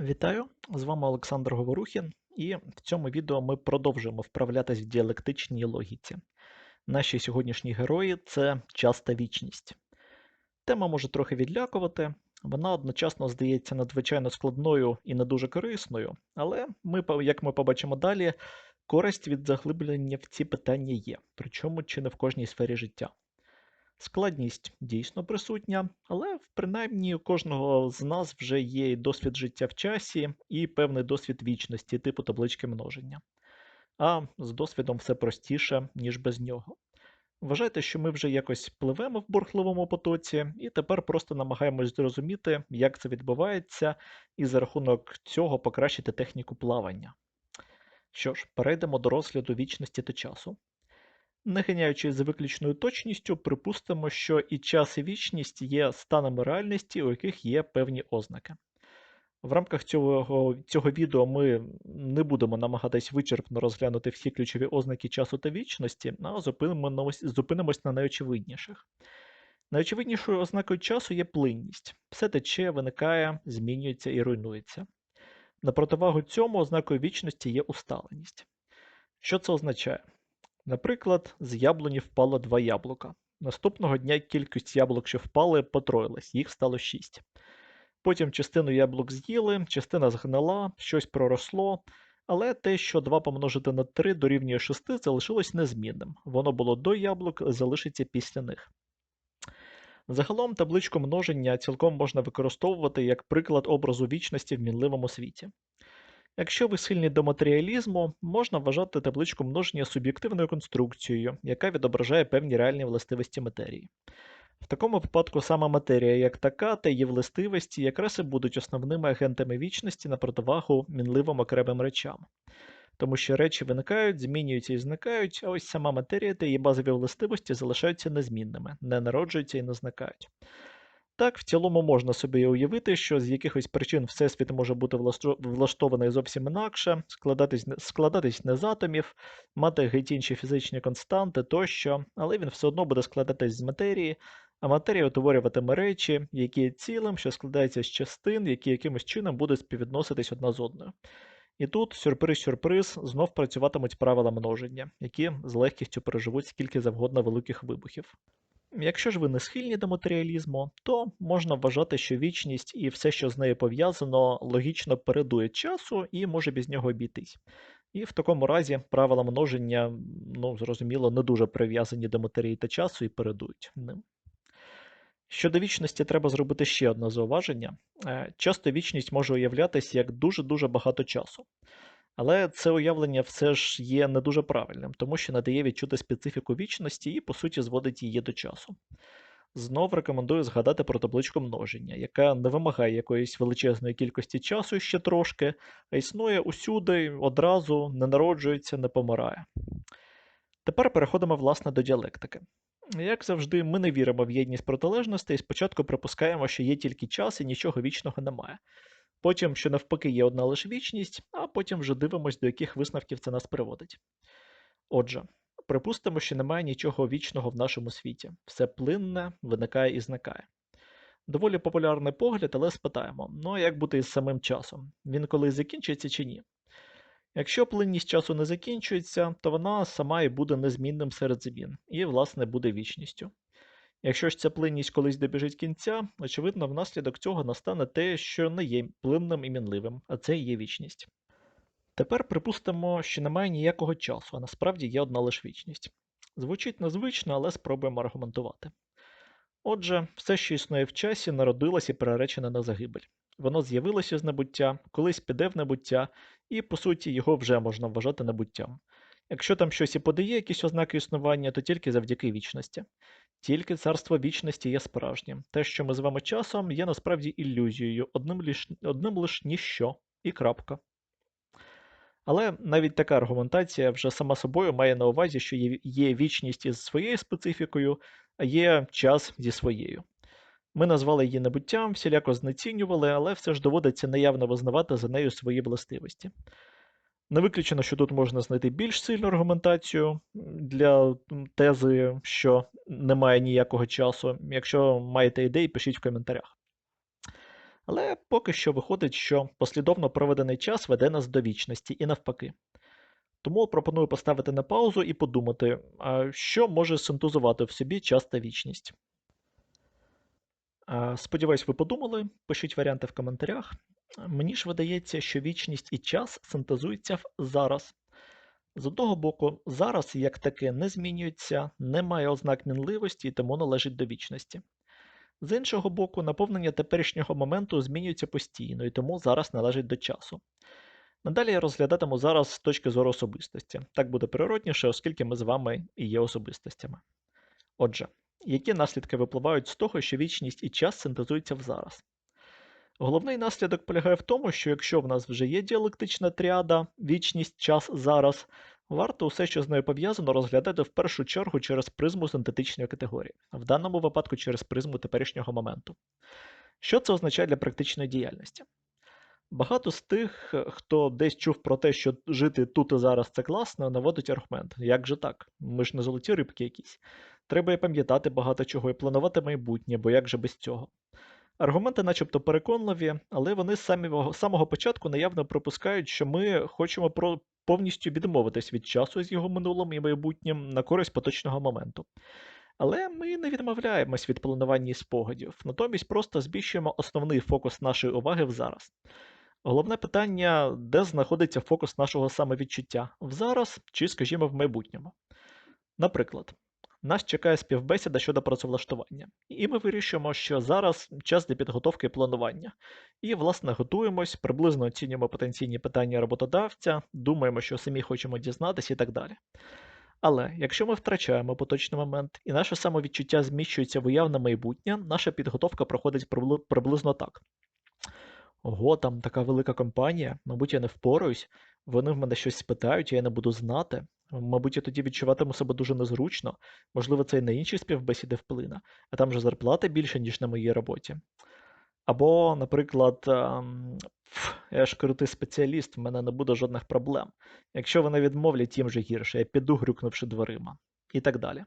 Вітаю! З вами Олександр Говорухін, і в цьому відео ми продовжуємо вправлятись в діалектичній логіці. Наші сьогоднішні герої це час та вічність. Тема може трохи відлякувати, вона одночасно здається надзвичайно складною і не дуже корисною, але ми, як ми побачимо далі, користь від заглиблення в ці питання є, причому чи не в кожній сфері життя. Складність дійсно присутня, але принаймні у кожного з нас вже є досвід життя в часі, і певний досвід вічності, типу таблички множення. А з досвідом все простіше, ніж без нього. Вважайте, що ми вже якось пливемо в бурхливому потоці, і тепер просто намагаємось зрозуміти, як це відбувається, і за рахунок цього покращити техніку плавання. Що ж, перейдемо до розгляду вічності та часу. Не ганяючись за виключною точністю, припустимо, що і час, і вічність є станами реальності, у яких є певні ознаки. В рамках цього цього відео ми не будемо намагатись вичерпно розглянути всі ключові ознаки часу та вічності, а зупинимось, зупинимось на найочевидніших. Найочевиднішою ознакою часу є плинність. Все тече, виникає, змінюється і руйнується. На противагу цьому ознакою вічності є усталеність. Що це означає? Наприклад, з яблуні впало два яблука. Наступного дня кількість яблук, що впали, потроїлась, їх стало шість. Потім частину яблук з'їли, частина згнила, щось проросло, але те, що 2 помножити на 3 дорівнює 6, залишилось незмінним. Воно було до яблук, залишиться після них. Загалом табличку множення цілком можна використовувати як приклад образу вічності в мінливому світі. Якщо ви схильні до матеріалізму, можна вважати табличку множення суб'єктивною конструкцією, яка відображає певні реальні властивості матерії. В такому випадку сама матерія як така та її властивості якраз і будуть основними агентами вічності на противагу мінливим окремим речам. Тому що речі виникають, змінюються і зникають, а ось сама матерія та її базові властивості залишаються незмінними, не народжуються і не зникають. Так, в цілому можна собі уявити, що з якихось причин Всесвіт може бути влаштований зовсім інакше, складатись складатись не з атомів, мати геть інші фізичні константи тощо, але він все одно буде складатись з матерії, а матерія утворюватиме речі, які є цілим, що складається з частин, які якимось чином будуть співвідноситись одна з одною. І тут, сюрприз-сюрприз, знов працюватимуть правила множення, які з легкістю переживуть скільки завгодно великих вибухів. Якщо ж ви не схильні до матеріалізму, то можна вважати, що вічність і все, що з нею пов'язано, логічно передує часу і може без нього обійтись. І в такому разі правила множення, ну, зрозуміло, не дуже прив'язані до матерії та часу і передують ним. Щодо вічності, треба зробити ще одне зауваження. Е, часто вічність може уявлятися як дуже-дуже багато часу. Але це уявлення все ж є не дуже правильним, тому що надає відчути специфіку вічності і, по суті, зводить її до часу. Знов рекомендую згадати про табличку множення, яка не вимагає якоїсь величезної кількості часу ще трошки, а існує усюди, одразу, не народжується, не помирає. Тепер переходимо власне до діалектики. Як завжди, ми не віримо в єдність протилежностей і спочатку припускаємо, що є тільки час і нічого вічного немає. Потім, що навпаки, є одна лише вічність, а потім вже дивимось, до яких висновків це нас приводить. Отже, припустимо, що немає нічого вічного в нашому світі, все плинне, виникає і зникає. Доволі популярний погляд, але спитаємо: ну а як бути із самим часом? Він колись закінчиться чи ні? Якщо плинність часу не закінчується, то вона сама і буде незмінним серед змін, і, власне, буде вічністю. Якщо ж ця плинність колись добіжить кінця, очевидно, внаслідок цього настане те, що не є плинним і мінливим, а це є вічність. Тепер припустимо, що немає ніякого часу, а насправді є одна лише вічність. Звучить незвично, але спробуємо аргументувати. Отже, все, що існує в часі, народилось і переречене на загибель. Воно з'явилося з небуття, колись піде в небуття, і, по суті, його вже можна вважати небуттям. Якщо там щось і подає якісь ознаки існування, то тільки завдяки вічності. Тільки царство вічності є справжнім. Те, що ми з вами часом, є насправді ілюзією, одним лиш, одним лиш ніщо і крапка. Але навіть така аргументація вже сама собою має на увазі, що є, є вічність із своєю специфікою, а є час зі своєю. Ми назвали її небуттям, всіляко знецінювали, але все ж доводиться наявно визнавати за нею свої властивості. Не виключено, що тут можна знайти більш сильну аргументацію для тези, що немає ніякого часу. Якщо маєте ідеї, пишіть в коментарях. Але поки що виходить, що послідовно проведений час веде нас до вічності і навпаки. Тому пропоную поставити на паузу і подумати, що може синтезувати в собі час та вічність. Сподіваюсь, ви подумали, пишіть варіанти в коментарях. Мені ж видається, що вічність і час синтезуються в зараз. З одного боку, зараз як таке не змінюється, не має ознак мінливості і тому належить до вічності. З іншого боку, наповнення теперішнього моменту змінюється постійно і тому зараз належить до часу. Надалі розглядатиму зараз з точки зору особистості. Так буде природніше, оскільки ми з вами і є особистостями. Отже, які наслідки випливають з того, що вічність і час синтезуються в зараз? Головний наслідок полягає в тому, що якщо в нас вже є діалектична тріада, вічність, час, зараз, варто усе, що з нею пов'язано, розглядати в першу чергу через призму синтетичної категорії, в даному випадку через призму теперішнього моменту. Що це означає для практичної діяльності? Багато з тих, хто десь чув про те, що жити тут і зараз це класно, наводить аргумент. Як же так? Ми ж не золоті рибки якісь. Треба і пам'ятати багато чого і планувати майбутнє, бо як же без цього? Аргументи начебто переконливі, але вони з самого, самого початку наявно припускають, що ми хочемо про повністю відмовитись від часу з його минулим і майбутнім на користь поточного моменту. Але ми не відмовляємось від планування і спогадів, натомість просто збільшуємо основний фокус нашої уваги в зараз. Головне питання, де знаходиться фокус нашого самовідчуття в зараз чи, скажімо, в майбутньому. Наприклад, нас чекає співбесіда щодо працевлаштування, і ми вирішуємо, що зараз час для підготовки і планування. І, власне, готуємось, приблизно оцінюємо потенційні питання роботодавця, думаємо, що самі хочемо дізнатися і так далі. Але якщо ми втрачаємо поточний момент і наше самовідчуття зміщується в уявне майбутнє, наша підготовка проходить приблизно так. Ого, там така велика компанія, мабуть, я не впораюсь, вони в мене щось спитають, я не буду знати. Мабуть, я тоді відчуватиму себе дуже незручно, можливо, це і на інші співбесіди вплине, а там же зарплата більше, ніж на моїй роботі. Або, наприклад, ем, я ж крутий спеціаліст, в мене не буде жодних проблем. Якщо вони відмовлять, їм же гірше, я піду, грюкнувши дверима. І так далі.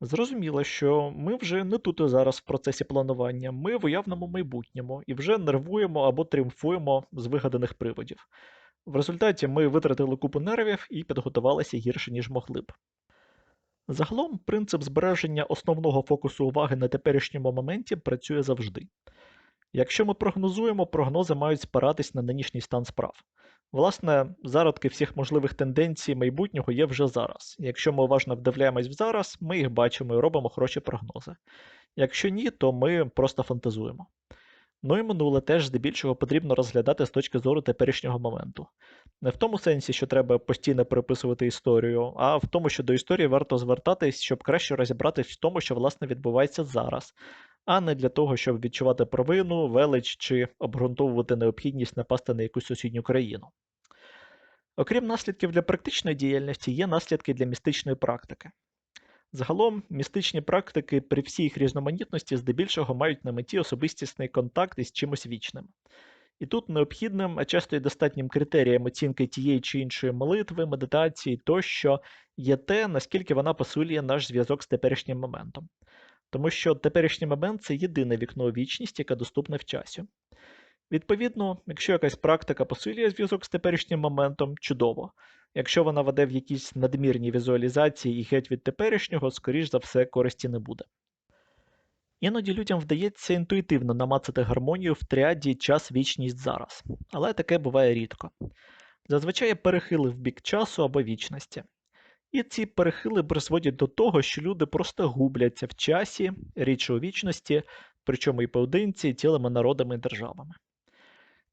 Зрозуміло, що ми вже не тут і зараз в процесі планування, ми в уявному майбутньому і вже нервуємо або тріумфуємо з вигаданих приводів. В результаті ми витратили купу нервів і підготувалися гірше, ніж могли б. Загалом, принцип збереження основного фокусу уваги на теперішньому моменті працює завжди. Якщо ми прогнозуємо, прогнози мають спиратись на нинішній стан справ. Власне, зародки всіх можливих тенденцій майбутнього є вже зараз. Якщо ми уважно вдивляємось в зараз, ми їх бачимо і робимо хороші прогнози. Якщо ні, то ми просто фантазуємо. Ну і минуле теж здебільшого потрібно розглядати з точки зору теперішнього моменту. Не в тому сенсі, що треба постійно переписувати історію, а в тому, що до історії варто звертатись, щоб краще розібратись в тому, що власне відбувається зараз, а не для того, щоб відчувати провину, велич чи обґрунтовувати необхідність напасти на якусь сусідню країну. Окрім наслідків для практичної діяльності, є наслідки для містичної практики. Загалом, містичні практики при всій їх різноманітності здебільшого мають на меті особистісний контакт із чимось вічним. І тут необхідним, а часто й достатнім критерієм оцінки тієї чи іншої молитви, медитації тощо є те, наскільки вона посилює наш зв'язок з теперішнім моментом. Тому що теперішній момент це єдине вікно у вічність, яке доступне в часі. Відповідно, якщо якась практика посилює зв'язок з теперішнім моментом, чудово. Якщо вона веде в якісь надмірні візуалізації і геть від теперішнього, скоріш за все, користі не буде. Іноді людям вдається інтуїтивно намацати гармонію в тріаді час вічність зараз, але таке буває рідко. Зазвичай перехили в бік часу або вічності. І ці перехили призводять до того, що люди просто губляться в часі, річ у вічності, причому і поодинці, і цілими народами і державами.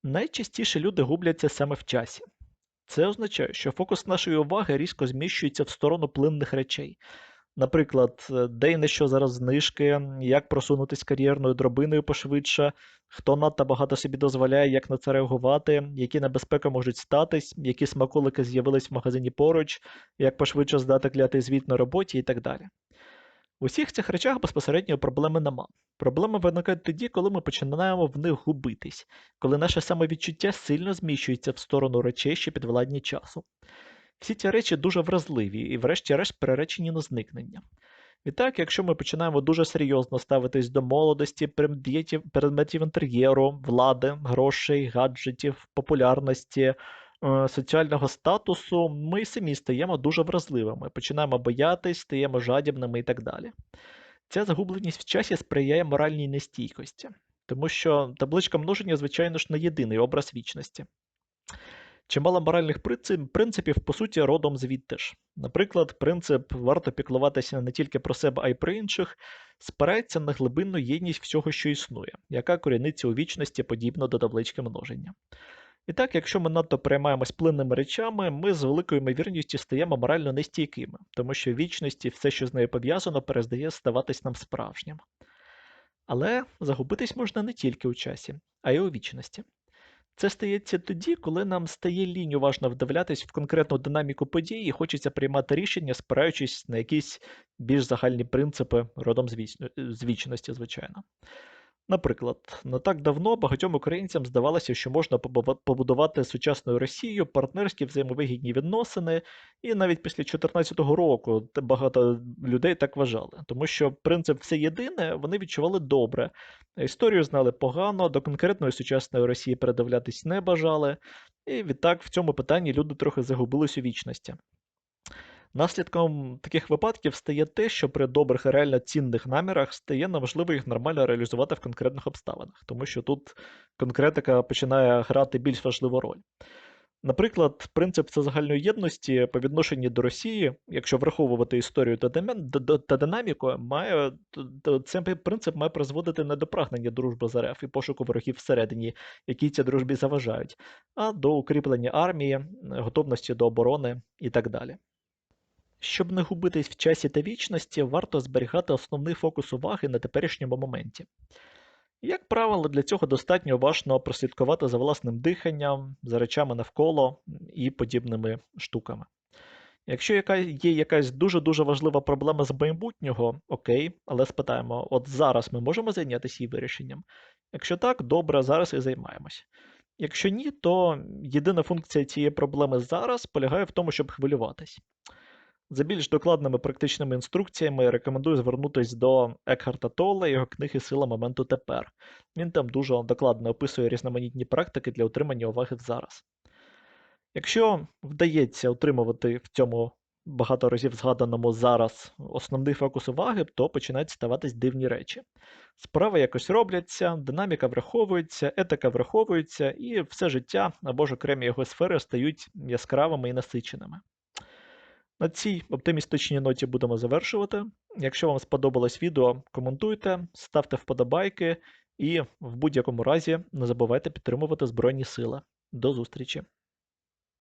Найчастіше люди губляться саме в часі. Це означає, що фокус нашої уваги різко зміщується в сторону плинних речей. Наприклад, де і на що зараз знижки, як просунутись кар'єрною дробиною пошвидше, хто надто багато собі дозволяє, як на це реагувати, які небезпеки можуть статись, які смаколики з'явились в магазині поруч, як пошвидше здати клятий звіт на роботі і так далі. У всіх цих речах безпосередньо проблеми нема. Проблеми виникають тоді, коли ми починаємо в них губитись, коли наше самовідчуття сильно зміщується в сторону речей, що підвладні часу. Всі ці речі дуже вразливі і, врешті-решт, переречені на зникнення. Відтак, якщо ми починаємо дуже серйозно ставитись до молодості, предметів, інтер'єру, влади, грошей, гаджетів, популярності, соціального статусу, ми самі стаємо дуже вразливими, починаємо боятись, стаємо жадібними і так далі. Ця загубленість в часі сприяє моральній нестійкості, тому що табличка множення, звичайно ж, не єдиний образ вічності. Чимало моральних принципів, по суті, родом звідти ж. Наприклад, принцип варто піклуватися не тільки про себе, а й про інших, спирається на глибинну єдність всього, що існує, яка коріниться у вічності подібно до таблички множення. І так, якщо ми надто переймаємось плинними речами, ми з великою ймовірністю стаємо морально нестійкими, тому що вічність і все, що з нею пов'язано, перестає ставатись нам справжнім. Але загубитись можна не тільки у часі, а й у вічності. Це стається тоді, коли нам стає лінь уважно вдивлятись в конкретну динаміку подій і хочеться приймати рішення, спираючись на якісь більш загальні принципи родом з вічності, звичайно. Наприклад, не так давно багатьом українцям здавалося, що можна побудувати сучасною Росією партнерські взаємовигідні відносини, і навіть після 2014 року багато людей так вважали, тому що принцип все єдине вони відчували добре. Історію знали погано, до конкретної сучасної Росії передивлятись не бажали, і відтак в цьому питанні люди трохи загубились у вічності. Наслідком таких випадків стає те, що при добрих і реально цінних намірах стає неможливо їх нормально реалізувати в конкретних обставинах, тому що тут конкретика починає грати більш важливу роль. Наприклад, принцип загальної єдності по відношенню до Росії, якщо враховувати історію та, динаміку, має цей принцип має призводити не до прагнення дружби з РФ і пошуку ворогів всередині, які цій дружбі заважають, а до укріплення армії, готовності до оборони і так далі. Щоб не губитись в часі та вічності, варто зберігати основний фокус уваги на теперішньому моменті. Як правило, для цього достатньо уважно прослідкувати за власним диханням, за речами навколо і подібними штуками. Якщо є якась дуже-дуже важлива проблема з майбутнього, окей, але спитаємо, от зараз ми можемо зайнятися її вирішенням? Якщо так, добре, зараз і займаємось. Якщо ні, то єдина функція цієї проблеми зараз полягає в тому, щоб хвилюватись. За більш докладними практичними інструкціями рекомендую звернутися до Екхарта Толла його книги Сила моменту тепер. Він там дуже докладно описує різноманітні практики для утримання уваги зараз. Якщо вдається утримувати в цьому багато разів згаданому зараз основний фокус уваги, то починають ставатись дивні речі. Справи якось робляться, динаміка враховується, етика враховується, і все життя або ж окремі його сфери стають яскравими і насиченими. На цій оптимістичній ноті будемо завершувати. Якщо вам сподобалось відео, коментуйте, ставте вподобайки і в будь-якому разі не забувайте підтримувати Збройні Сили. До зустрічі!